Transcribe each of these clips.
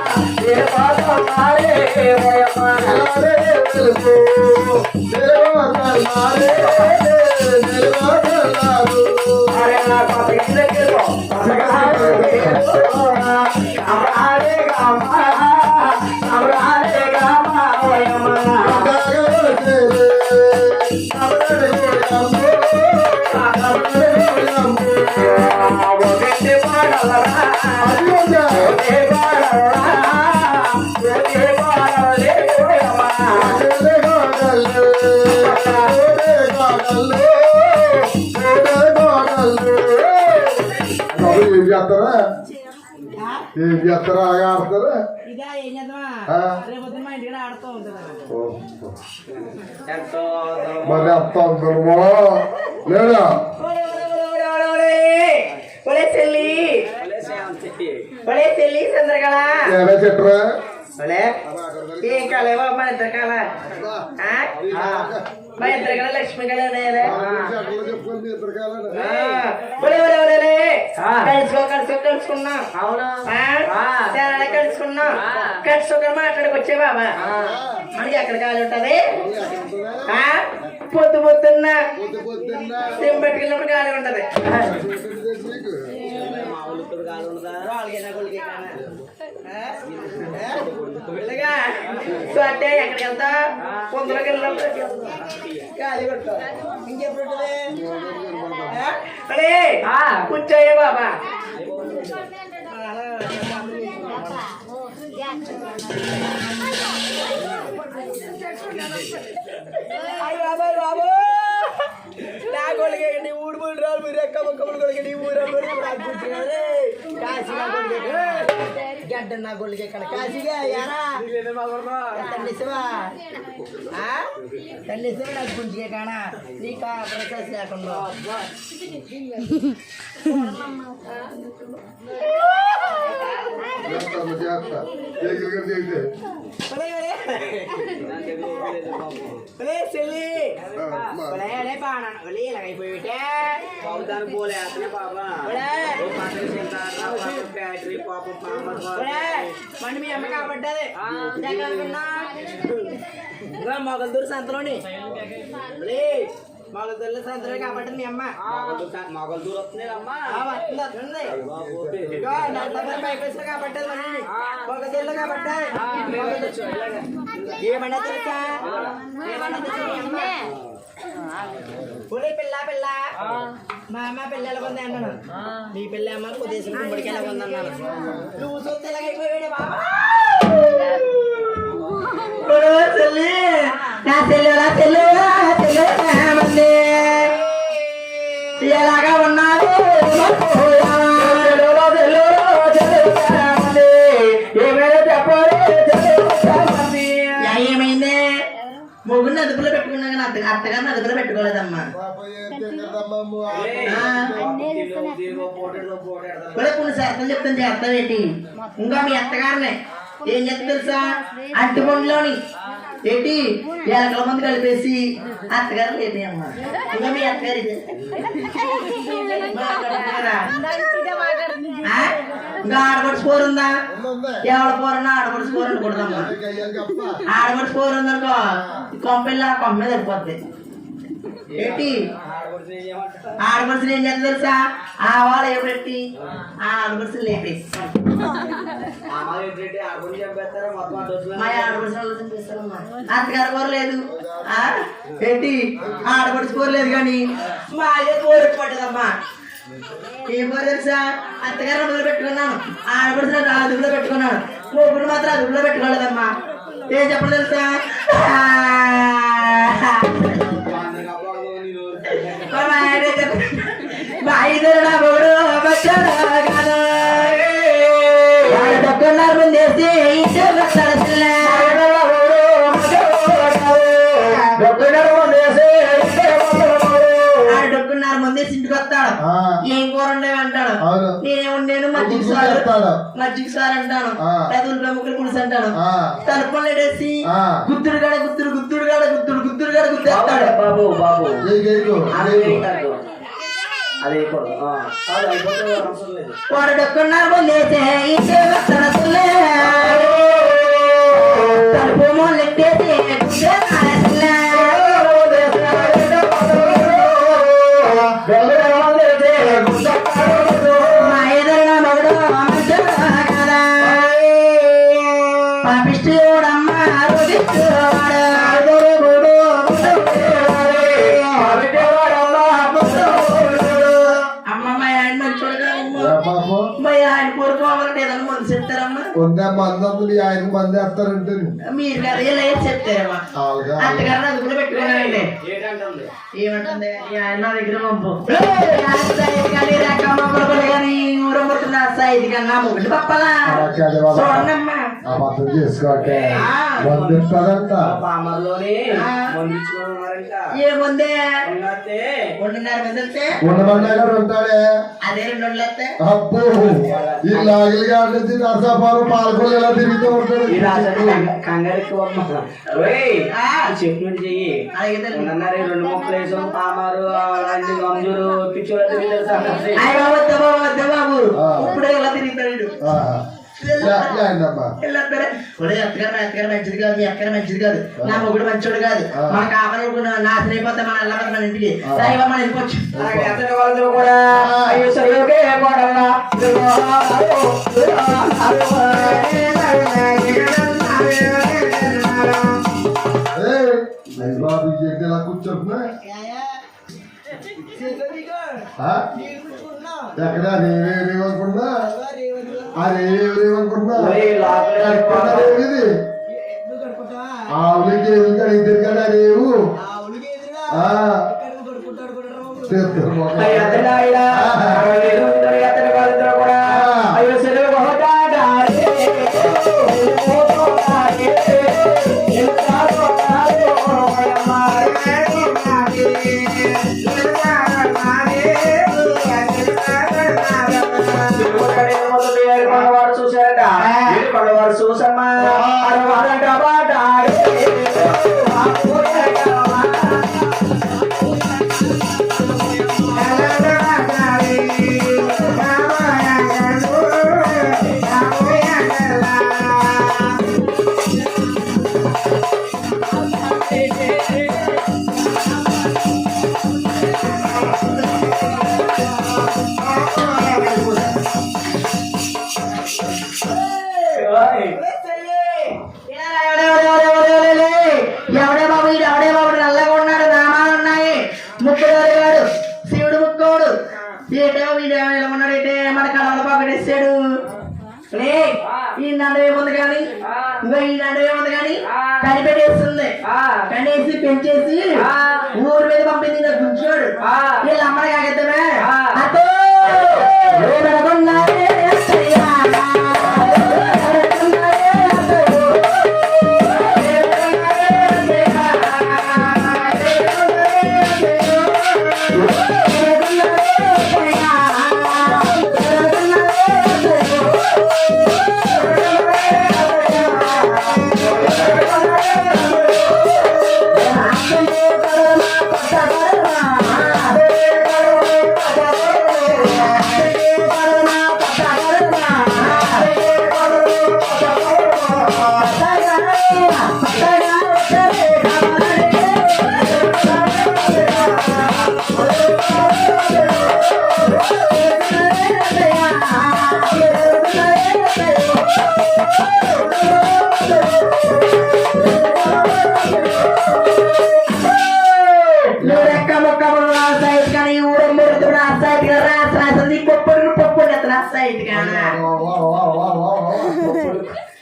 ఏం ఆడుతూ ఉంటుంది ఓ. మరి అంత అందరమో లేదా చెట్రా ఏం కాలే బాబు మన ఇద్దరు కాల మా ఇద్దరు కళ లక్ష్మి కళ కలుసుకో కలుసుకో కలుసుకున్నాం. చాలా కలుసుకున్నాం. కలుసుకోక మాట్లాడికి వచ్చే బాబా. మనకి ఎక్కడ కాలు ఉంటది? ఆ? పొద్దు పొద్దున్న. పొద్దు పొద్దున్న. సిమ్ పెట్టుకెళ్ళినప్పుడు గాలి ఉంటది? సో అంటే ఎక్కడికి వెళ్తా పొందులోకి వెళ్ళినప్పుడు గాలి కొడతా ఇంకెప్పుడు? అరే కూర్చోయే బాబా అయ్య బాబాయ్ బాబు నా కొడుకే నీ ఊడు మూడు రాళ్ళు మీరు ఎక్క మొక్క మూడు కొడుకు నీ ఊరు కాశీ నా కొడుకే గడ్డ నా కాశీగా యారా తల్లిసివా తల్లిసివా నాకు గుంజికే కానా నీకా ప్రకాశ్ లేకుండా. చేస్తాను ఒలే, మండి మీ అమ్మ? ఇదిగో మొగల్దూరు సంతలోని ఒలే, మొగల్దూరు సంతలో కాబట్టి మీ అమ్మ ఆ, వస్తుంది, వస్తుంది. ఇదిగో, నల్లమల పైపేసిన కాబట్టి మండి మొగల్దూరులో కాబట్టి ఏమన్నా తెలుసా ఏమన్నా తెలుసా పిల్ల. పిల్ల మా అమ్మ పిల్ల ఎలా ఉంది అన్నాను. నీ పిల్ల అమ్మ కుదేశం గుమ్మడికి ఎలా ఉంది అన్నాను. నువ్వు చూస్తే బాబా. చెల్లి. నా చెల్లి నా చెల్లి చెల్లి ఎలాగా ఉన్నాడు పెట్టుకున్నా కానీ అత్త అత్తగారిని అదుపులో పెట్టుకోలేదమ్మా కూడా కొన్ని శాతం చెప్తాను చేస్తాం ఏంటి? ఇంకా మీ అత్తగారినే. ఏం చెప్తా తెలుసా? అట్టి పండులోని ఏంటి? ఎలకల మంది కలిపేసి అత్తగారు లేపి అమ్మ. ఇంకా మీ అత్తగారు? ఇంకా ఆడపడి స్కోర్ ఉందా? ఎవడ పోరన్నా ఆడపడి స్కోర్ కప్ప ఆడపడి స్కోర్ ఉందనుకో ఆ కొమ్మ మీద సరిపోద్ది. ఏంటి? ఆడపడుచులు ఏం చేస్తారు తెలుసా? ఆవాలు ఏపెట్టి ఆ ఆడపడుచులు లేపేసి మా ఆడపడుచులు అత్తగారు కూర లేదు. ఆ? ఏంటి? ఆడపడుచు కూర లేదు కానీ మా అయ్య కూర పట్టదమ్మా. ఏం కూర తెలుసా అత్తగారు అదుపులో పెట్టుకున్నాను ఆడపడుచు అదుపులో పెట్టుకున్నాను మొగ్గుడు మాత్రం అదుపులో పెట్టుకోలేదమ్మా ఏం చెప్పడం తెలుసా మా ఆయన చెప్ప- మా ఐదుగురు నా మొగుడు ఏం కూర ఉండేవి అంటాడు. నేనే ఉండేను మజ్జిగ సారు. మజ్జిగ సారు అంటాను. లేదా ఉల్లిపాయ ముక్కలు పులుసు అంటాను. తలుపులు లేడేసి ఆ. గుద్దుడు గడ గుద్దుడు గుద్దుడు గడ గుద్దుడు గుద్దుడు గడ గుద్దేస్తాడు బాబు బాబు అదే వాడు డొక్కున్నారు ముందేసి కొంత మంది అందులు ఆయనకు మంది వేస్తారంటే మీరు అది కూడా పెట్టుకున్నానండి ఏమంటుంది? నా దగ్గర పంపు. కన్నా ముగ్గులు పప్పలా అది చూడండమ్మా అబద్ధం చేసుకోక. మంది ఉండమన్నా గారు ఉంటాడే అదే రెండు అబ్బో ఈ లాగిలి గారి నుంచి నరసాపురం పాలకొల్లు తిరుగుతూ ఉంటాడు కంగారు ఎక్కువ చెప్పినట్టు చెయ్యి ఉన్నన్నారు రెండు ముక్కలు వేసాం పామారు అలాంటి గంజూరు సంగతి. అయ్య బాబు. ఇప్పుడే ఇలా తిరుగుతాడు ఒరే అత్తగారు మా అత్తగారు మంచిది కాదు మీ మంచిది కాదు. నా మొగుడు మంచోడు కాదు. మన కాపలు నాశనం అయిపోతే మన అల్లమని మన ఇంటికి. దైవం మన వెళ్ళిపోవచ్చు వాళ్ళందరూ కూడా అయ్యో బాబు ఆ? ఎక్కడ నేనేమనుకున్నా అది ఏమనుకున్నా ఓయ్, లోపలే ఇది ఆవులకి ఏమి కడిగితే కదా రేవు ఆ. ఊరి మీద పంపింది గుంచోడు వీళ్ళ అమ్మని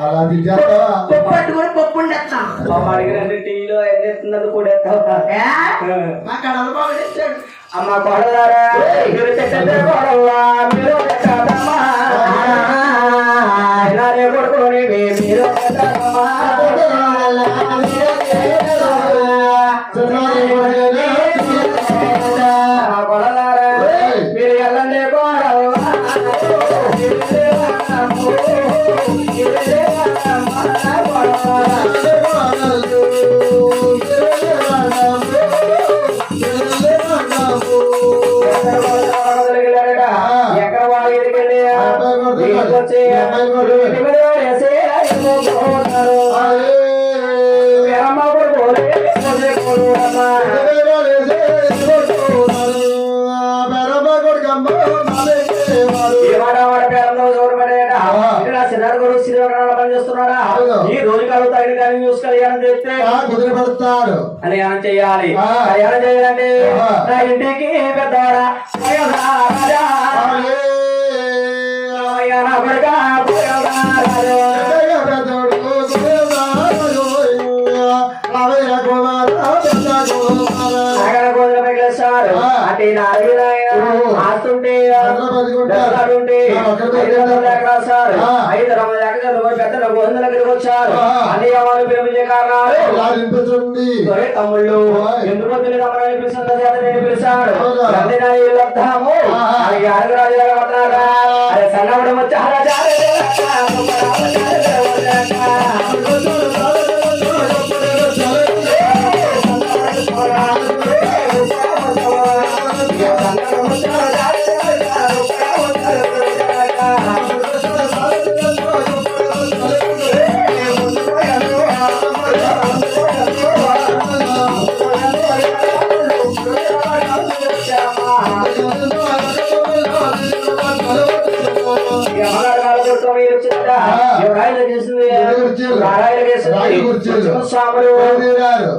అలా తింటావా పప్పు కూడా పప్పు ఉండేస్తాం అడిగిన టీవీలో ఎన్ని ఎత్తున్నది కూడా ఎత్తావా మా కళలు బాగుండేస్తాడు అమ్మ కొడలారా మీరు చెడ్డ కొడలా మీరు ఈ రోజు కాదు తగిన కానీ చూసి కళ్యాణం చేస్తే కుదిరిపడతాడు కళ్యాణం చేయాలి కళ్యాణం చేయాలంటే నా ఇంటికి పెద్దవాడా రాజా రామయ్య నా కొడుక రాజా ఆస్తుంటే ఒక్కడే ఐదు వందల దగ్గరికి వచ్చారు. అన్ని అమ్మలు పిలిపించే కారణాలు. తమ్ముళ్ళు. ఎందుకు తమ్ముడు అని పిలిచిన చేత నేను పిలిచాడు అవునా? రండి నా ఇల్లు వద్దాము ఆహా. అది అడుగు రాజు సన్నప్పుడు వచ్చి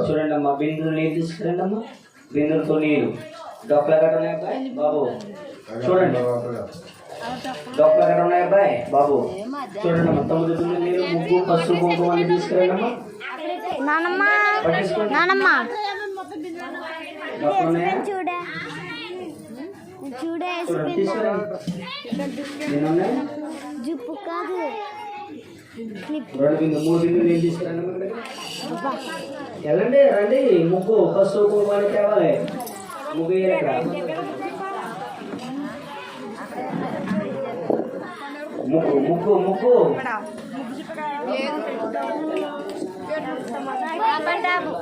చూడండి అమ్మా బిందులు నీళ్ళు తీసుకురండి అమ్మా బిందులతో నీళ్ళు డొక్కల గట్ట ఉన్నాయి అబ్బాయి బాబు. చూడండి. డొక్కల గట్ట ఉన్నాయి అబ్బాయి బాబు. చూడండి అమ్మా తొమ్మిది బిందులు నీళ్ళు ముగ్గు పసుపు కుంకుమ అన్ని తీసుకురండి అమ్మా ఉన్నాయా? చూడే. జుప్పు కాదు. రెండు బిందు మూడు బిందులు తీసుకురండి ఇక్కడికి. వెళ్ళండి రండి. ముగ్గు పసుపు కుంకుమ అని తేవాలి. ముగ్గు వేయాలి ఇక్కడ? ముగ్గు ముగ్గు ముగ్గు. కాపాడాము